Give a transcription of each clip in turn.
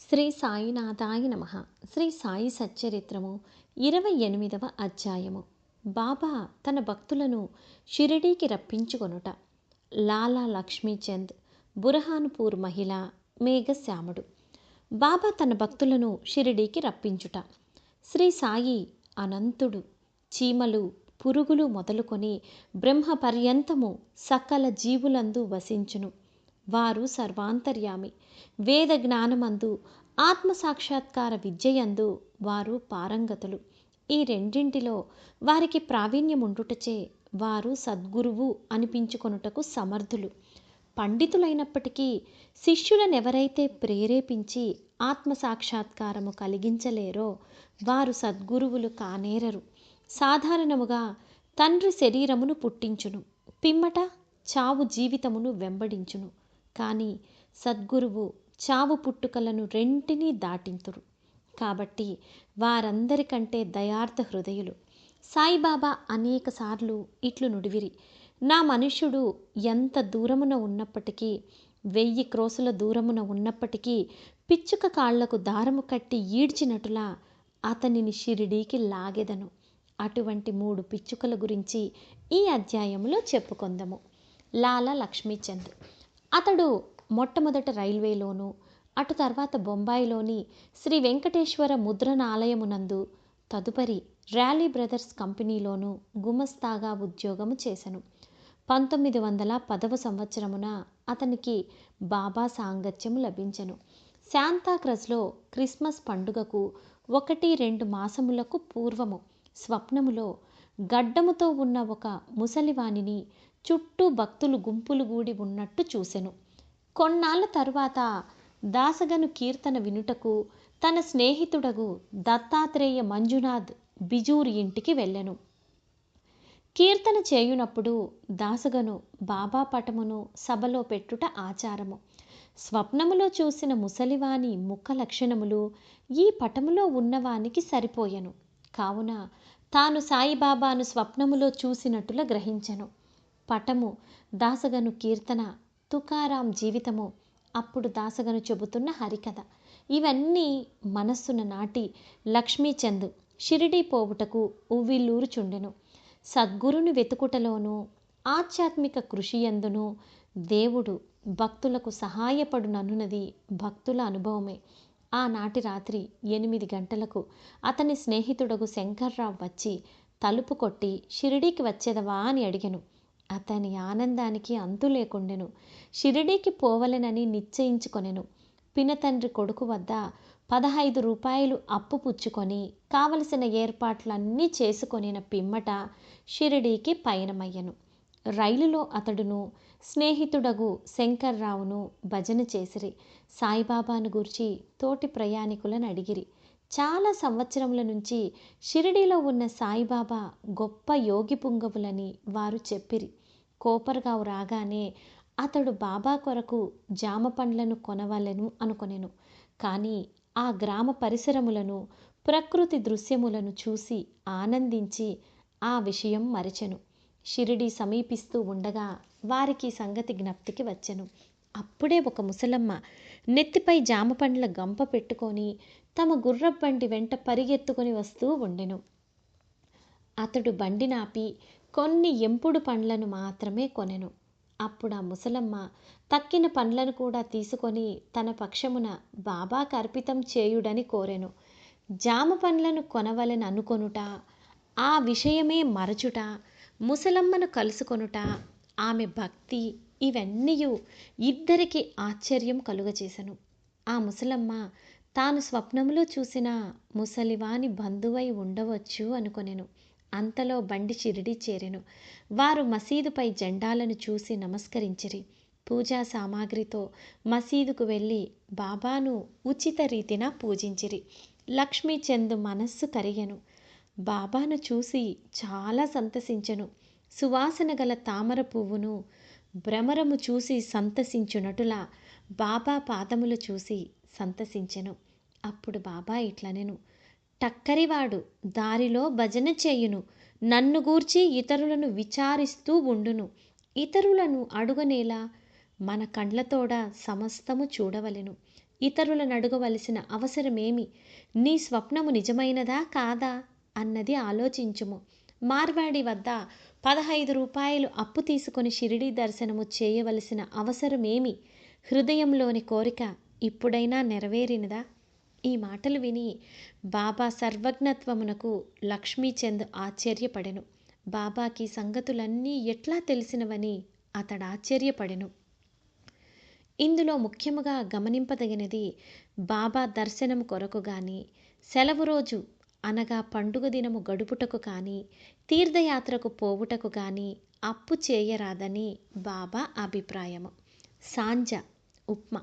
శ్రీ సాయినాథాయ నమ. శ్రీ సాయి సచ్చరిత్రము ఇరవై ఎనిమిదవ అధ్యాయము. బాబా తన భక్తులను షిరిడీకి రప్పించుకొనుట. లాలా లక్ష్మీచంద్ బురహాన్పూర్ మహిళ మేఘశ్యాముడు. బాబా తన భక్తులను షిరిడీకి రప్పించుట. శ్రీ సాయి అనంతుడు చీమలు పురుగులు మొదలుకొని బ్రహ్మ పర్యంతము సకల జీవులందు వసించును. వారు సర్వాంతర్యామి. వేద జ్ఞానమందు ఆత్మ సాక్షాత్కార విద్యయందు వారు పారంగతులు. ఈ రెండింటిలో వారికి ప్రావీణ్యం ఉండుటచే వారు సద్గురువు అనిపించుకొనుటకు సమర్థులు. పండితులైనప్పటికీ శిష్యులనెవరైతే ప్రేరేపించి ఆత్మ సాక్షాత్కారము కలిగించలేరో వారు సద్గురువులు కానేరరు. సాధారణముగా తండ్రి శరీరమును పుట్టించును పిమ్మట చావు జీవితమును వెంబడించును. కానీ సద్గురువు చావు పుట్టుకలను రెంటినీ దాటింతురు. కాబట్టి వారందరికంటే దయార్థ హృదయులు సాయిబాబా అనేకసార్లు ఇట్లు నుడివిరి. నా మనుష్యుడు ఎంత దూరమున ఉన్నప్పటికీ వెయ్యి క్రోసుల దూరమున ఉన్నప్పటికీ పిచ్చుక కాళ్ళకు దారము కట్టి ఈడ్చినటులా అతనిని షిరిడీకి లాగెదను. అటువంటి మూడు పిచ్చుకల గురించి ఈ అధ్యాయంలో చెప్పుకొందము. లాలా లక్ష్మీచంద్ అతడు మొట్టమొదట రైల్వేలోను అటు తర్వాత బొంబాయిలోని శ్రీ వెంకటేశ్వర ముద్రణాలయమునందు తదుపరి ర్యాలీ బ్రదర్స్ కంపెనీలోను గుమస్తాగా ఉద్యోగము చేసెను. పంతొమ్మిది వందల పదవ సంవత్సరమున అతనికి బాబా సాంగత్యము లభించెను. శాంతాక్రజ్లో క్రిస్మస్ పండుగకు ఒకటి రెండు మాసములకు పూర్వము స్వప్నములో గడ్డముతో ఉన్న ఒక ముసలివానిని చుట్టూ భక్తులు గుంపులు గూడి ఉన్నట్టు చూసెను. కొన్నాళ్ళ తరువాత దాసగను కీర్తన వినుటకు తన స్నేహితుడగు దత్తాత్రేయ మంజునాథ్ బిజూరి ఇంటికి వెళ్ళెను. కీర్తన చేయునప్పుడు దాసగను బాబా పటమును సభలో పెట్టుట ఆచారము. స్వప్నములో చూసిన ముసలివాని ముఖ లక్షణములు ఈ పటములో ఉన్నవానికి సరిపోయెను. కావున తాను సాయిబాబాను స్వప్నములో చూసినట్టుల గ్రహించెను. పటము దాసగను కీర్తన తుకారాం జీవితము అప్పుడు దాసగను చెబుతున్న హరికథ. ఇవన్నీ మనస్సున నాటి లక్ష్మీచంద్ షిరిడీ పోవుటకు ఉవ్విల్లూరుచుండెను సద్గురుని వెతుకుటలోనూ ఆధ్యాత్మిక కృషి ఎందును దేవుడు భక్తులకు సహాయపడుననున్నది భక్తుల అనుభవమే. ఆనాటి రాత్రి ఎనిమిది గంటలకు అతని స్నేహితుడగు శంకర్రావు వచ్చి తలుపు కొట్టి షిరిడీకి వచ్చేదవా? అని అడిగెను. అతని ఆనందానికి అంతు లేకుండెను. షిరిడీకి పోవలెనని నిశ్చయించుకొనెను. పినతండ్రి కొడుకు వద్ద పదహైదు రూపాయలు అప్పు పుచ్చుకొని కావలసిన ఏర్పాట్లన్నీ చేసుకొనిన పిమ్మట షిరిడీకి పయనమయ్యను. రైలులో అతడును స్నేహితుడగు శంకర్రావును భజన చేసిరి. సాయిబాబాను గూర్చి తోటి ప్రయాణికులను అడిగిరి. చాలా సంవత్సరముల నుంచి షిరిడీలో ఉన్న సాయిబాబా గొప్ప యోగి పుంగవులని వారు చెప్పిరి. కోపర్గావు రాగానే అతడు బాబా కొరకు జామ పండ్లను కొనవలెను అనుకొనెను. కానీ ఆ గ్రామ పరిసరములను ప్రకృతి దృశ్యములను చూసి ఆనందించి ఆ విషయం మరచెను. షిరిడి సమీపిస్తూ ఉండగా వారికి సంగతి జ్ఞప్తికి వచ్చెను. అప్పుడే ఒక ముసలమ్మ నెత్తిపై జామ పండ్ల గంప పెట్టుకొని తమ గుర్రబండి వెంట పరిగెత్తుకొని వస్తూ ఉండెను. అతడు బండి నాపి కొన్ని ఎంపుడు పండ్లను మాత్రమే కొనెను. అప్పుడు ఆ ముసలమ్మ తక్కిన పండ్లను కూడా తీసుకొని తన పక్షమున బాబాకు అర్పితం చేయుడని కోరెను. జామ పండ్లను కొనవలని అనుకొనుట ఆ విషయమే మరచుట ముసలమ్మను కలుసుకొనుట ఆమె భక్తి ఇవన్నీ ఇద్దరికి ఆశ్చర్యం కలుగచేసెను. ఆ ముసలమ్మ తాను స్వప్నములో చూసిన ముసలివాని బంధువై ఉండవచ్చు అనుకొనెను. అంతలో బండి షిరిడి చేరెను. వారు మసీదుపై జెండాలను చూసి నమస్కరించిరి. పూజా సామాగ్రితో మసీదుకు వెళ్ళి బాబాను ఉచిత రీతిన పూజించిరి. లక్ష్మీచంద్ మనస్సు కరిగెను బాబాను చూసి చాలా సంతసించెను. సువాసన గల తామర పువ్వును భ్రమరము చూసి సంతసించునటులా బాబా పాదములు చూసి సంతసించెను. అప్పుడు బాబా ఇట్లనెను టక్కరివాడు దారిలో భజన చేయును నన్ను గూర్చి ఇతరులను విచారిస్తూ ఉండును. ఇతరులను అడుగనేలా మన కండ్లతోడ సమస్తము చూడవలెను. ఇతరులను అడగవలసిన అవసరమేమి? నీ స్వప్నము నిజమైనదా కాదా? అన్నది ఆలోచించుము. మార్వాడి వద్ద పదహైదు రూపాయలు అప్పు తీసుకొని షిరిడీ దర్శనము చేయవలసిన అవసరమేమి? హృదయంలోని కోరిక ఇప్పుడైనా నెరవేరినదా? ఈ మాటలు విని బాబా సర్వజ్ఞత్వమునకు లక్ష్మీచంద్ ఆశ్చర్యపడెను. బాబాకి సంగతులన్నీ ఎట్లా తెలిసినవని అతడు ఆశ్చర్యపడెను. ఇందులో ముఖ్యముగా గమనింపదగినది బాబా దర్శనం కొరకు గాని సెలవు రోజు అనగా పండుగ దినము గడుపుటకు కానీ తీర్థయాత్రకు పోవుటకు కానీ అప్పు చేయరాదని బాబా అభిప్రాయము. సాంజ ఉప్మా.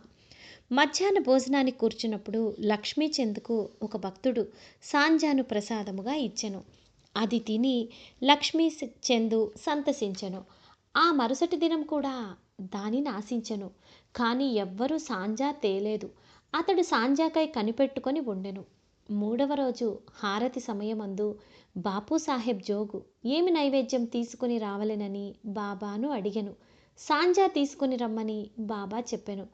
మధ్యాహ్న భోజనానికి కూర్చున్నప్పుడు లక్ష్మీచంద్కు ఒక భక్తుడు సాంజాను ప్రసాదముగా ఇచ్చెను. అది తిని లక్ష్మీ చందు సంతసించెను. ఆ మరుసటి దినం కూడా దానిని ఆశించెను. కానీ ఎవ్వరూ సాంజా తేలేదు. అతడు సాంజాకై కనిపెట్టుకొని ఉండెను. మూడవ రోజు హారతి సమయమందు బాపు సాహెబ్ జోగు ఏమి నైవేద్యం తీసుకుని రావలెనని బాబాను అడిగెను. సాంజా తీసుకుని రమ్మని బాబా చెప్పెను.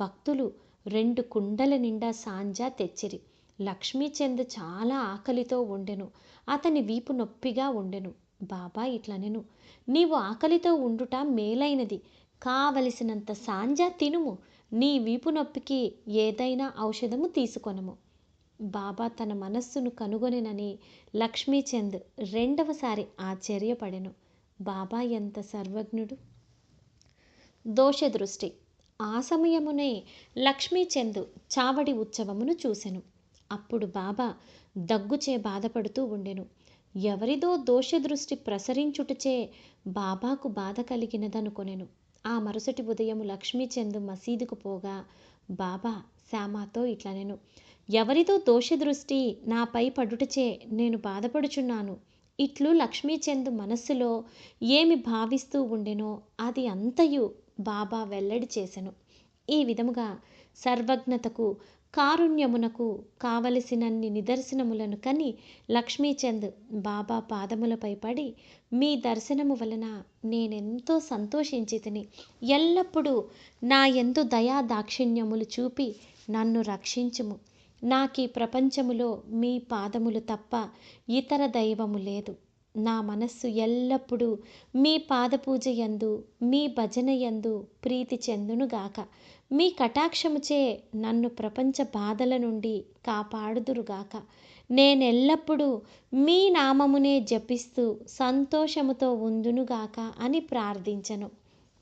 భక్తులు రెండు కుండల నిండా సాంజా తెచ్చిరి. లక్ష్మీచంద్ చాలా ఆకలితో ఉండెను. అతని వీపు నొప్పిగా ఉండెను. బాబా ఇట్లనెను. నీవు ఆకలితో ఉండుట మేలైనది. కావలసినంత సాంజా తినుము. నీ వీపు నొప్పికి ఏదైనా ఔషధము తీసుకొనము. బాబా తన మనస్సును కనుగొనెనని లక్ష్మీచంద్ రెండవసారి ఆశ్చర్యపడెను. బాబా ఎంత సర్వజ్ఞుడు? దోషదృష్టి. ఆ సమయమునే లక్ష్మీచంద్ చావడి ఉత్సవమును చూసెను. అప్పుడు బాబా దగ్గుచే బాధపడుతూ ఉండెను. ఎవరిదో దోషదృష్టి ప్రసరించుటచే బాబాకు బాధ కలిగినదనుకొనెను. ఆ మరుసటి ఉదయం లక్ష్మీచంద్ మసీదుకు పోగా బాబా శ్యామాతో ఇట్లనెను. ఎవరిదో దోషదృష్టి నాపై పడుటచే నేను బాధపడుచున్నాను. ఇట్లు లక్ష్మీచంద్ మనస్సులో ఏమి భావిస్తూ ఉండెనో అది అంతయు బాబా వెల్లడి చేసెను. ఈ విధముగా సర్వజ్ఞతకు కారుణ్యమునకు కావలసినన్ని నిదర్శనములను కని లక్ష్మీచంద్ బాబా పాదములపై పడి మీ దర్శనము వలన నేనెంతో సంతోషించి తిని ఎల్లప్పుడూ నా ఎందు దయా దాక్షిణ్యములు చూపి నన్ను రక్షించుము. నాకీ ప్రపంచములో మీ పాదములు తప్ప ఇతర దైవము లేదు. నా మనస్సు ఎల్లప్పుడూ మీ పాదపూజ యందు మీ భజన యందు ప్రీతి చెందునుగాక మీ కటాక్షముచే నన్ను ప్రపంచ బాధల నుండి కాపాడుదురుగాక నేనెల్లప్పుడూ మీ నామమునే జపిస్తూ సంతోషముతో ఉందునుగాక అని ప్రార్థించను.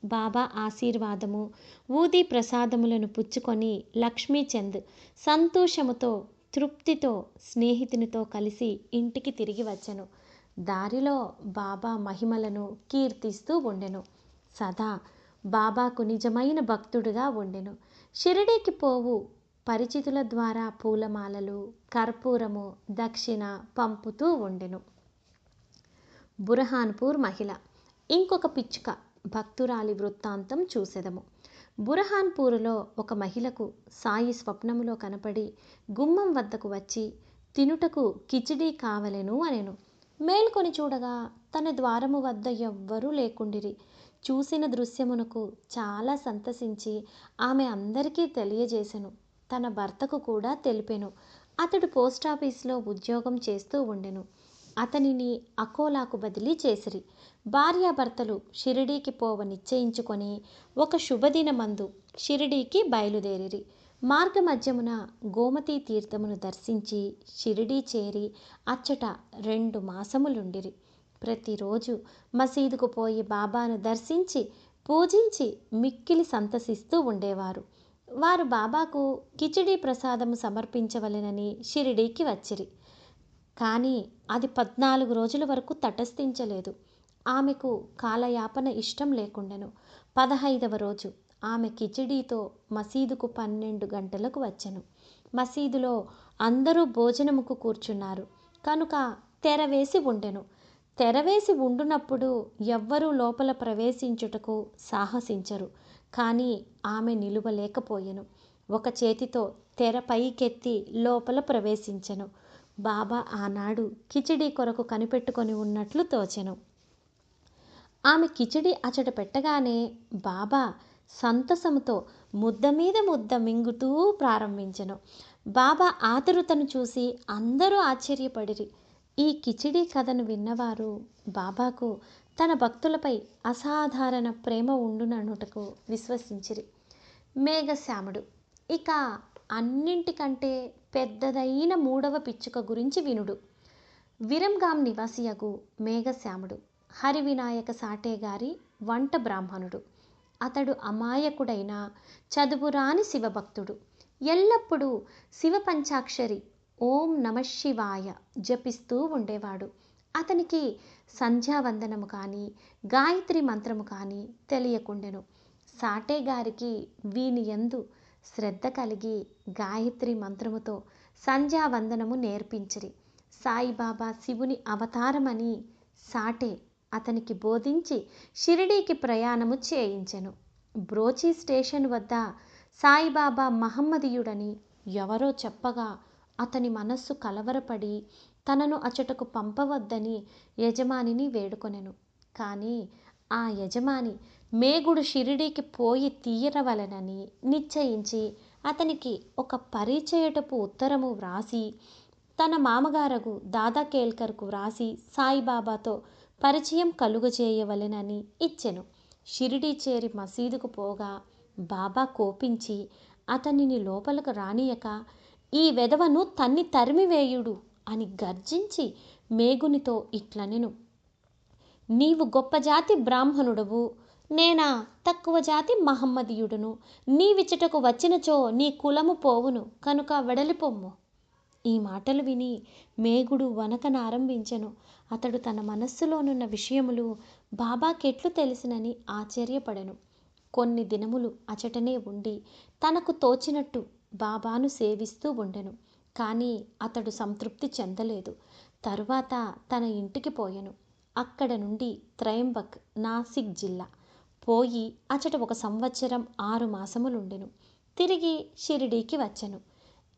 బాబా ఆశీర్వాదము. ఊది ప్రసాదములను పుచ్చుకొని లక్ష్మీచంద్ సంతోషముతో తృప్తితో స్నేహితునితో కలిసి ఇంటికి తిరిగి వచ్చెను. దారిలో బాబా మహిమలను కీర్తిస్తూ ఉండెను. సదా బాబాకు నిజమైన భక్తుడుగా ఉండెను. షిరిడీకి పోవు పరిచితుల ద్వారా పూలమాలలు కర్పూరము దక్షిణ పంపుతూ ఉండెను. బురహాన్పూర్ మహిళ. ఇంకొక పిచ్చుక. భక్తురాలి వృత్తాంతం చూసెదము. బురహాన్పూరులో ఒక మహిళకు సాయి స్వప్నములో కనపడి గుమ్మం వద్దకు వచ్చి తినుటకు కిచిడీ కావలెను అనెను. మేల్కొని చూడగా తన ద్వారము వద్ద ఎవ్వరూ లేకుండిరి. చూసిన దృశ్యమునకు చాలా సంతసించి ఆమె అందరికీ తెలియజేసెను. తన భర్తకు కూడా తెలిపెను. అతడు పోస్టాఫీస్లో ఉద్యోగం చేస్తూ ఉండెను. అతనిని అకోలాకు బదిలీ చేసిరి. భార్యాభర్తలు షిరిడీకి పోవ నిశ్చయించుకొని ఒక శుభదినమందు షిరిడీకి బయలుదేరిరి. మార్గమధ్యమున గోమతీ తీర్థమును దర్శించి షిరిడీ చేరి అచ్చట రెండు మాసములుండిరి. ప్రతిరోజు మసీదుకు పోయి బాబాను దర్శించి పూజించి మిక్కిలి సంతసిస్తూ ఉండేవారు. వారు బాబాకు కిచిడీ ప్రసాదము సమర్పించవలెనని షిరిడీకి వచ్చిరి. కానీ అది పద్నాలుగు రోజుల వరకు తటస్థించలేదు. ఆమెకు కాలయాపన ఇష్టం లేకుండెను. పదహైదవ రోజు ఆమె కిచిడీతో మసీదుకు పన్నెండు గంటలకు వచ్చెను. మసీదులో అందరూ భోజనముకు కూర్చున్నారు. కనుక తెరవేసి ఉండెను. తెరవేసి ఉండునప్పుడు ఎవ్వరూ లోపల ప్రవేశించుటకు సాహసించరు. కానీ ఆమె నిలువలేకపోయెను. ఒక చేతితో తెర పైకెత్తి లోపల ప్రవేశించెను. బాబా ఆనాడు కిచిడీ కొరకు కనిపెట్టుకొని ఉన్నట్లు తోచెను. ఆమె కిచిడి అచట పెట్టగానే బాబా సంతసముతో ముద్ద మీద ముద్ద మింగుతూ ప్రారంభించెను. బాబా ఆతురుతను చూసి అందరూ ఆశ్చర్యపడిరి. ఈ కిచిడి కథను విన్నవారు బాబాకు తన భక్తులపై అసాధారణ ప్రేమ ఉండుననుటకు విశ్వసించిరి. మేఘశ్యాముడు ఇక అన్నింటికంటే పెద్దదైన మూడవ పిచ్చుక గురించి వినుడు. విరంగాం నివాసియగు మేఘశ్యాముడు హరివినాయక సాటే గారి వంట బ్రాహ్మణుడు. అతడు అమాయకుడైన చదువురాని శివభక్తుడు. ఎల్లప్పుడూ శివ పంచాక్షరి ఓం నమ శివాయ జపిస్తూ ఉండేవాడు. అతనికి సంధ్యావందనము కానీ గాయత్రి మంత్రము కానీ తెలియకుండెను. సాటే గారికి వీని ఎందు శ్రద్ధ కలిగి గాయత్రి మంత్రముతో సంధ్యావందనము నేర్పించిరి. సాయిబాబా శివుని అవతారమని సాటే అతనికి బోధించి షిరిడీకి ప్రయాణము చేయించెను. బ్రోచి స్టేషన్ వద్ద సాయిబాబా మహమ్మదీయుడని ఎవరో చెప్పగా అతని మనస్సు కలవరపడి తనను అచటకు పంపవద్దని యజమానిని వేడుకొనెను. కానీ ఆ యజమాని మేగుడు షిరిడీకి పోయి తీయరవలనని నిశ్చయించి అతనికి ఒక పరిచయటపు ఉత్తరము వ్రాసి తన మామగారగు దాదా కేల్కర్కు వ్రాసి సాయిబాబాతో పరిచయం కలుగజేయవలెనని ఇచ్చెను. షిరిడీ చేరి మసీదుకు పోగా బాబా కోపించి అతనిని లోపలకు రానియక ఈ వెధవను తన్ని తరిమివేయుడు అని గర్జించి మేగునితో ఇట్లనెను. నీవు గొప్ప జాతి బ్రాహ్మణుడవు. నేనా? తక్కువ జాతి మహమ్మదీయుడును. నీవిచ్చటకు వచ్చినచో నీ కులము పోవును. కనుక వెడలిపొమ్ము. ఈ మాటలు విని మేగుడు వనకనారంభించెను. అతడు తన మనస్సులోనున్న విషయములు బాబాకెట్లు తెలిసినని ఆశ్చర్యపడెను. కొన్ని దినములు అచటనే ఉండి తనకు తోచినట్టు బాబాను సేవిస్తూ ఉండెను. కానీ అతడు సంతృప్తి చెందలేదు. తరువాత తన ఇంటికి పోయెను. అక్కడ నుండి త్రయంబక్ నాసిక్ జిల్లా పోయి అచట ఒక సంవత్సరం ఆరు మాసములుండెను. తిరిగి షిరిడీకి వచ్చెను.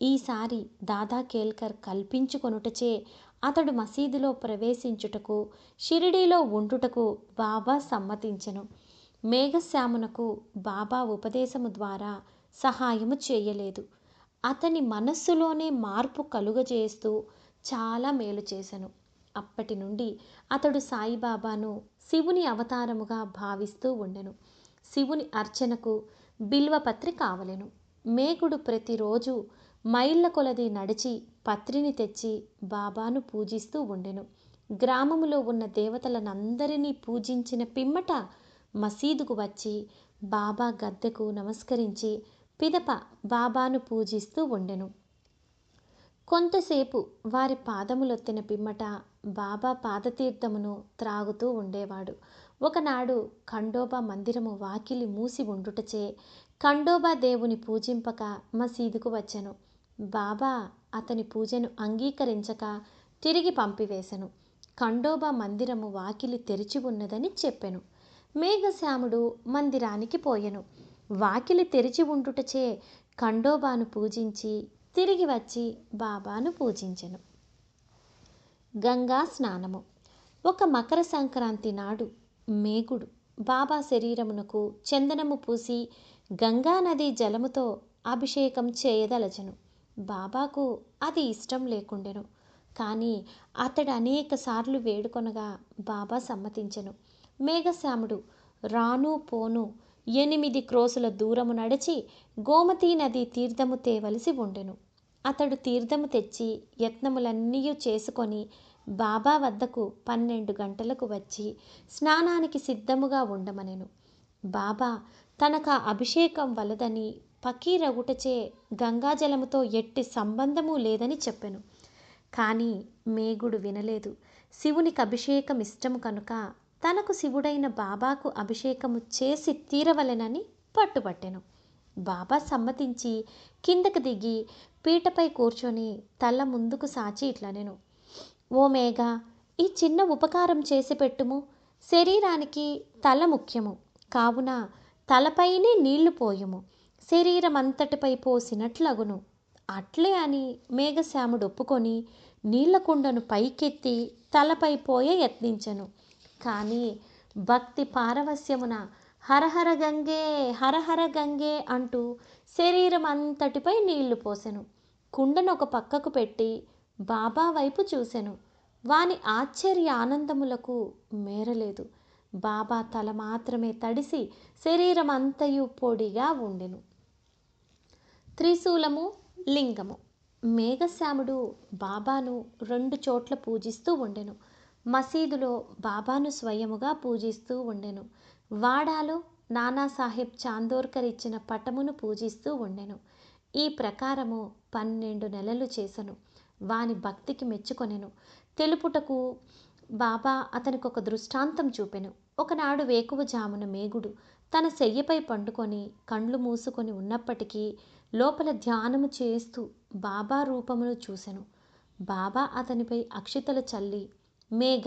ఈసారి దాదా కేల్కర్ కల్పించుకొనుటచే అతడు మసీదులో ప్రవేశించుటకు షిరిడీలో ఉండుటకు బాబా సమ్మతించెను. మేఘశ్యామునకు బాబా ఉపదేశము ద్వారా సహాయము చేయలేదు. అతని మనస్సులోనే మార్పు కలుగజేస్తూ చాలా మేలు చేశను అప్పటి నుండి అతడు సాయిబాబాను శివుని అవతారముగా భావిస్తూ ఉండెను. శివుని అర్చనకు బిల్వపత్రి కావలెను. మేకుడు ప్రతిరోజు మైళ్ళ కొలది నడిచి పత్రిని తెచ్చి బాబాను పూజిస్తూ ఉండెను. గ్రామములో ఉన్న దేవతలనందరినీ పూజించిన పిమ్మట మసీదుకు వచ్చి బాబా గద్దెకు నమస్కరించి పిదప బాబాను పూజిస్తూ ఉండెను. కొంతసేపు వారి పాదములొత్తిన పిమ్మట బాబా పాదతీర్థమును త్రాగుతూ ఉండేవాడు. ఒకనాడు ఖండోబా మందిరము వాకిలి మూసి ఉండుటచే ఖండోబా దేవుని పూజింపక మసీదుకు వచ్చెను. బాబా అతని పూజను అంగీకరించక తిరిగి పంపివేశను ఖండోబా మందిరము వాకిలి తెరిచి ఉన్నదని చెప్పెను. మేఘశ్యాముడు మందిరానికి పోయెను. వాకిలి తెరిచి ఉండుటచే ఖండోబాను పూజించి తిరిగి వచ్చి బాబాను పూజించెను. గంగా స్నానము. ఒక మకర సంక్రాంతి నాడు మేగుడు బాబా శరీరమునకు చందనము పూసి గంగా నది జలముతో అభిషేకం చేయదలచను. బాబాకు అది ఇష్టం లేకుండెను. కానీ అతడు అనేక సార్లు వేడుకొనగా బాబా సమ్మతించెను. మేఘశ్యాముడు రాను పోను ఎనిమిది క్రోసుల దూరము నడిచి గోమతీ నది తీర్థము తేవలసి ఉండెను. అతడు తీర్థము తెచ్చి యత్నములన్నీ చేసుకొని బాబా వద్దకు పన్నెండు గంటలకు వచ్చి స్నానానికి సిద్ధముగా ఉండమనెను. బాబా తనకు ఆ అభిషేకం వలదని పకీరగుటచే గంగాజలముతో ఎట్టి సంబంధము లేదని చెప్పెను. కానీ మేగుడు వినలేదు. శివునికి అభిషేకం ఇష్టము కనుక తనకు శివుడైన బాబాకు అభిషేకము చేసి తీరవలెనని పట్టుబట్టెను. బాబా సమ్మతించి కిందకు దిగి పీటపై కూర్చొని తల ముందుకు సాచి ఇట్లా నేను. ఓ మేఘ ఈ చిన్న ఉపకారం చేసి పెట్టుము. శరీరానికి తల ముఖ్యము. కావున తలపైనే నీళ్ళు పోయము. శరీరం అంతటిపై పోసినట్లగును. అట్లే అని మేఘశ్యాముడు ఒప్పుకొని నీళ్ళ కుండను పైకెత్తి తలపై పోయే యత్నించెను. కానీ భక్తి పారవస్యమున హరహర గంగే హరహర గంగే అంటూ శరీరం అంతటిపై నీళ్ళు పోసెను. కుండను ఒక పక్కకు పెట్టి బాబా వైపు చూసెను. వాని ఆశ్చర్య ఆనందములకు మేరలేదు. బాబా తల మాత్రమే తడిసి శరీరం అంతయు పొడిగా ఉండెను. త్రిశూలము లింగము. మేఘశ్యాముడు బాబాను రెండు చోట్ల పూజిస్తూ ఉండెను. మసీదులో బాబాను స్వయముగా పూజిస్తూ ఉండెను. వాడాలో నానాసాహెబ్ చాందోర్కర్ ఇచ్చిన పటమును పూజిస్తూ ఉండెను. ఈ ప్రకారము పన్నెండు నెలలు చేసెను. వాని భక్తికి మెచ్చుకొనెను. తెలుపుటకు బాబా అతనికి ఒక దృష్టాంతం చూపెను. ఒకనాడు వేకువజామున మేగుడు తన శయ్యపై పండుకొని కండ్లు మూసుకొని ఉన్నప్పటికీ లోపల ధ్యానము చేస్తూ బాబా రూపమును చూసెను. బాబా అతనిపై అక్షితలు చల్లి మేఘ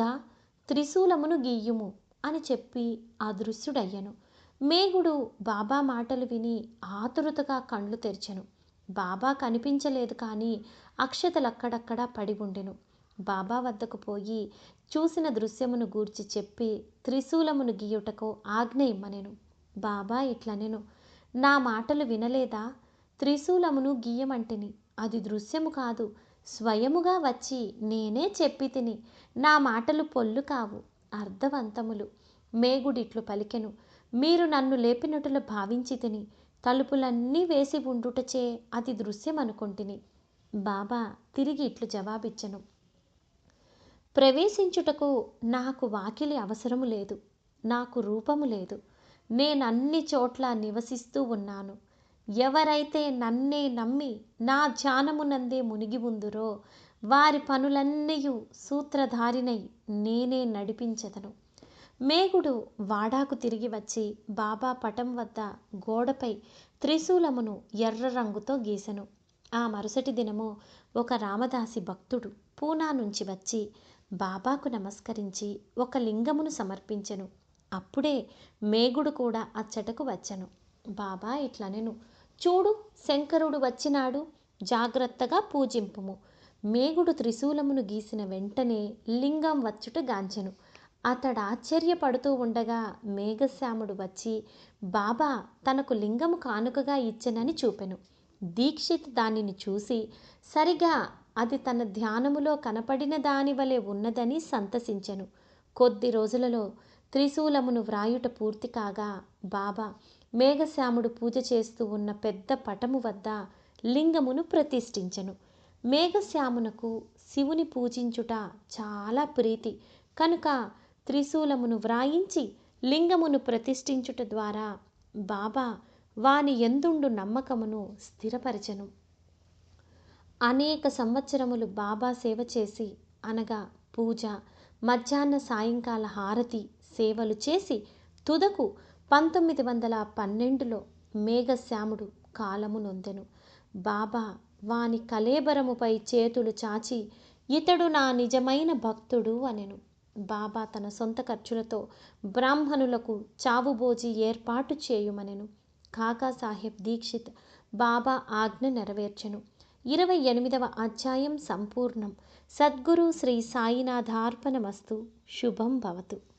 త్రిశూలమును గీయుము. అని చెప్పి అదృశ్యుడయ్యను మేఘుడు బాబా మాటలు విని ఆతురుతగా కండ్లు తెరిచెను. బాబా కనిపించలేదు కానీ అక్షతలక్కడక్కడా పడి ఉండెను. బాబా వద్దకు పోయి చూసిన దృశ్యమును గూర్చి చెప్పి త్రిశూలమును గీయుటకు ఆజ్ఞ ఇమ్మనెను. బాబా ఇట్లనెను. నా మాటలు వినలేదా? త్రిశూలమును గీయమంటిని. అది దృశ్యము కాదు. స్వయముగా వచ్చి నేనే చెప్పి తిని నా మాటలు పొల్లు కావు. అర్థవంతములు మేగుడిట్లు పలికెను. మీరు నన్ను లేపినట్లు భావించి తిని తలుపులన్నీ వేసి ఉండుటచే అది దృశ్యం అనుకుంటుని బాబా తిరిగి ఇట్లు జవాబిచ్చెను. ప్రవేశించుటకు నాకు వాకిలి అవసరము లేదు. నాకు రూపము లేదు. నేనన్ని చోట్ల నివసిస్తూ ఉన్నాను. ఎవరైతే నన్నే నమ్మి నా ధ్యానమునందే మునిగి ఉందురో వారి పనులన్నీయు సూత్రధారినై నేనే నడిపించెదను. మేఘుడు వాడాకు తిరిగి వచ్చి బాబా పటం వద్ద గోడపై త్రిశూలమును ఎర్ర రంగుతో గీసెను. ఆ మరుసటి దినము ఒక రామదాసి భక్తుడు పూనా నుంచి వచ్చి బాబాకు నమస్కరించి ఒక లింగమును సమర్పించెను. అప్పుడే మేగుడు కూడా అచ్చటకు వచ్చెను. బాబా ఇట్లనెను. చూడు శంకరుడు వచ్చినాడు. జాగ్రత్తగా పూజింపుము. మేగుడు త్రిశూలమును గీసిన వెంటనే లింగం వచ్చుట గాంచెను. అతడు ఆశ్చర్యపడుతూ ఉండగా మేఘశ్యాముడు వచ్చి బాబా తనకు లింగము కానుకగా ఇచ్చెనని చూపెను. దీక్షిత్ దానిని చూసి సరిగా అది తన ధ్యానములో కనపడిన దాని వలె ఉన్నదని సంతసించెను. కొద్ది రోజులలో త్రిశూలమును వ్రాయుట పూర్తి కాగా బాబా మేఘశ్యాముడు పూజ చేస్తూ ఉన్న పెద్ద పటము వద్ద లింగమును ప్రతిష్ఠించెను. మేఘశ్యామునకు శివుని పూజించుట చాలా ప్రీతి. కనుక త్రిశూలమును వ్రాయించి లింగమును ప్రతిష్ఠించుట ద్వారా బాబా వాని ఎందుండు నమ్మకమును స్థిరపరచను. అనేక సంవత్సరములు బాబా సేవ చేసి అనగా పూజ మధ్యాహ్న సాయంకాల హారతి సేవలు చేసి తుదకు పంతొమ్మిది వందల పన్నెండులో మేఘశ్యాముడు కాలము నొందెను. బాబా వాని కలేబరముపై చేతులు చాచి ఇతడు నా నిజమైన భక్తుడు అనెను. బాబా తన సొంత ఖర్చులతో బ్రాహ్మణులకు చావుబోజి ఏర్పాటు చేయుమనెను. కాకాసాహెబ్ దీక్షిత్ బాబా ఆజ్ఞ నెరవేర్చెను. ఇరవై ఎనిమిదవ అధ్యాయం సంపూర్ణం. సద్గురు శ్రీ సాయినాథార్పణమస్తు. శుభం భవతు.